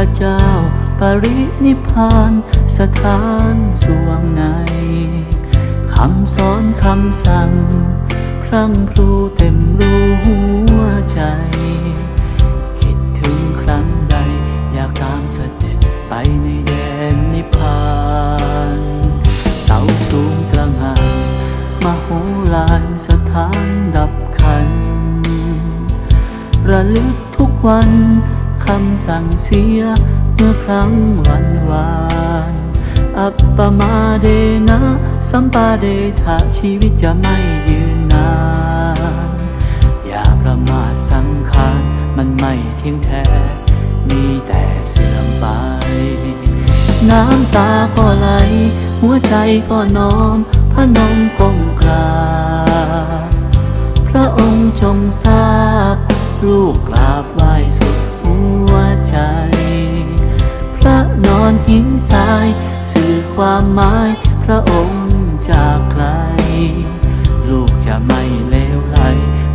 ระเจ้า ปรินิพานสถานสวงในคำสอนคำสั่ง พรั่งพรูเต็มรู้หัวใจ คิดถึงครั้งใด อยากตามเสด็จไปในแดนนิพพานเสาสูงตระหงานมโหฬารสถานดับขัน ระลึกทุกวันำสั่งเสีย เมื่อครั้งวันวาน อัปปมาเดนะ สัมปาเดทะชีวิตจะไม่ยืนนาน อย่าประมาทสังขารมันไม่เที่ยงแท้ มีแต่เสื่อมไป น้ำตาก็ไหล หัวใจก็น้อมพระนมก้มกราบพระองค์จงทราบลูกกราบ หินทราย สื่อความหมาย พระองค์จากไกล ลูกจะไม่เลวไหล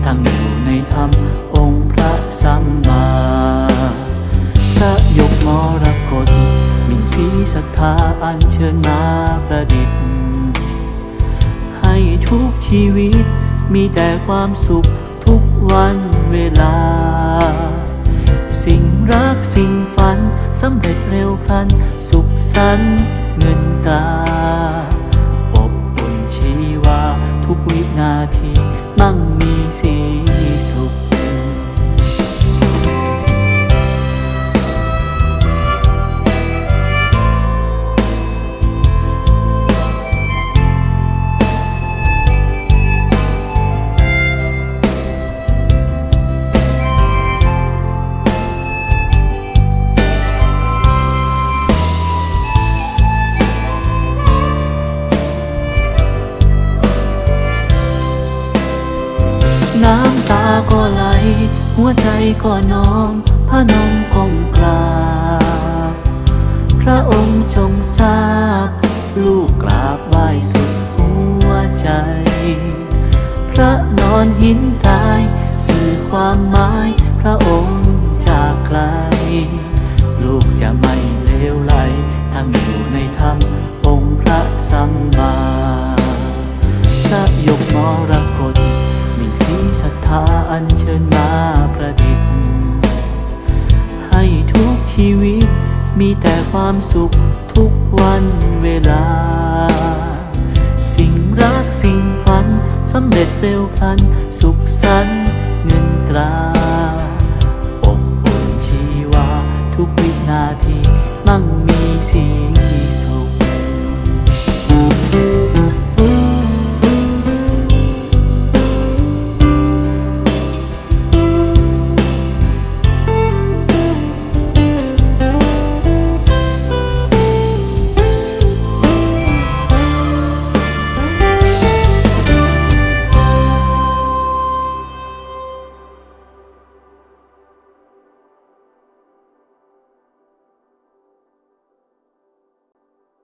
ตั้งอยู่ในธรรมองค์พระสัมมาพระยกมรกตมินสีศรัทธาอัญเชิญมาประดิษฐ์ ให้ทุกชีวิตมีแต่ความสุขทุกวันเวลา สิ่งรักสิ่งฝันสำเร็จเร็วพลัน สุขสันต์เงินตราอบอุ่นชีวา ทุกวินาที มั่งมีสี หัวใจก็น้อมพระนมก้มกราบพระองค์จงทราบ ลูกกราบไหว้สุดหัวใจ พระนอนหินทรายสื่อความหมายพระองค์จากไกล ลูกจะไม่เลวไหลทั้งอยู่ในธรรมองค์พระสัมมาพระยกมรกต สีศรัทธาอัญเชิญมาประดิษฐ์ ให้ทุกชีวิตมีแต่ความสุขทุกวันเวลา สิ่งรักสิ่งฝันสำเร็จเร็วพลัน สุขสันต์เงินตรา